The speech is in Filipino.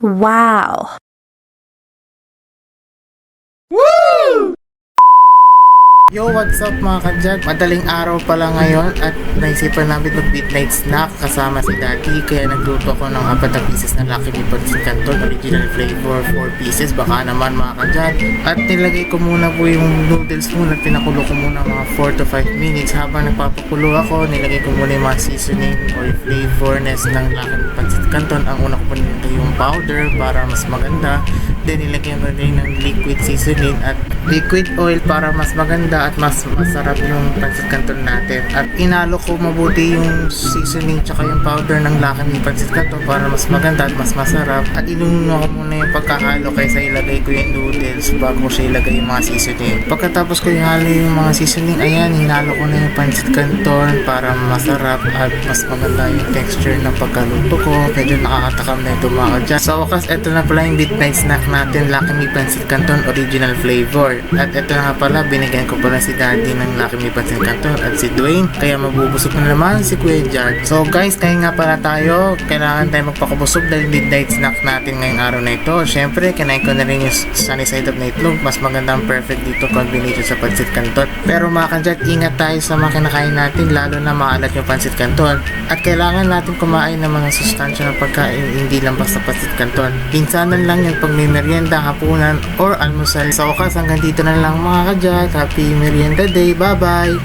Wow. Yo, what's up mga kadyat? Madaling araw pala ngayon at naisipan namin mag midnight snack kasama si Daddy. Kaya nagluto ako ng apat na pieces na Lucky Me Pancit Canton original flavor 4 pieces. Baka naman mga kadyat at nilagay ko muna po yung noodles muna pinakulo ko muna mga 4 to 5 minutes. Habang nagpapakulo ako nilagay ko muna yung mga seasoning or flavorness ng Lucky Me Pancit Canton. Ang una ko po nilagay yung powder para mas maganda. Then nilagyan ko rin ng liquid seasoning at liquid oil para mas maganda at mas masarap yung pancit canton natin. At inalo ko mabuti yung seasoning tsaka yung powder ng lakan ng pancit canton para mas maganda at mas masarap. At inuno ko muna yung pagkahalo kaysa ilagay ko yung noodles bago ko siya ilagay yung mga seasoning. Pagkatapos ko ihalo yung mga seasoning, ayan, hinalo ko na yung pancit canton para masarap at mas maganda yung texture ng pagkaluto ko. Medyo nakakatakam na ito mga kadyan. Sa wakas, ito na pala yung midnight snack natin, Lucky Me Pancit Canton Original Flavor. At ito nga pala, binigyan ko pala si Daddy ng Lucky Me Pancit Canton at si Dwayne. Kaya mabubusog na naman si Kuya Jar. So guys, kaya nga pala tayo, kailangan tayo magpakabusog dahil midnight snack natin ngayong araw na ito. Siyempre, kinain ko na rin yung sunny side up na itlog. Mas maganda ang perfect dito combination sa pancit canton. Pero mga kanjat, ingat tayo sa mga kinakain natin, lalo na maalat yung pancit canton. At kailangan natin kumain ng mga sustansya ng pagkain, hindi lang basta pancit canton. Pinsanan lang yung pag may merienda, hapunan, or almusal. Sa wakas, hanggang dito na lang mga kajat. Happy merienda day. Bye-bye!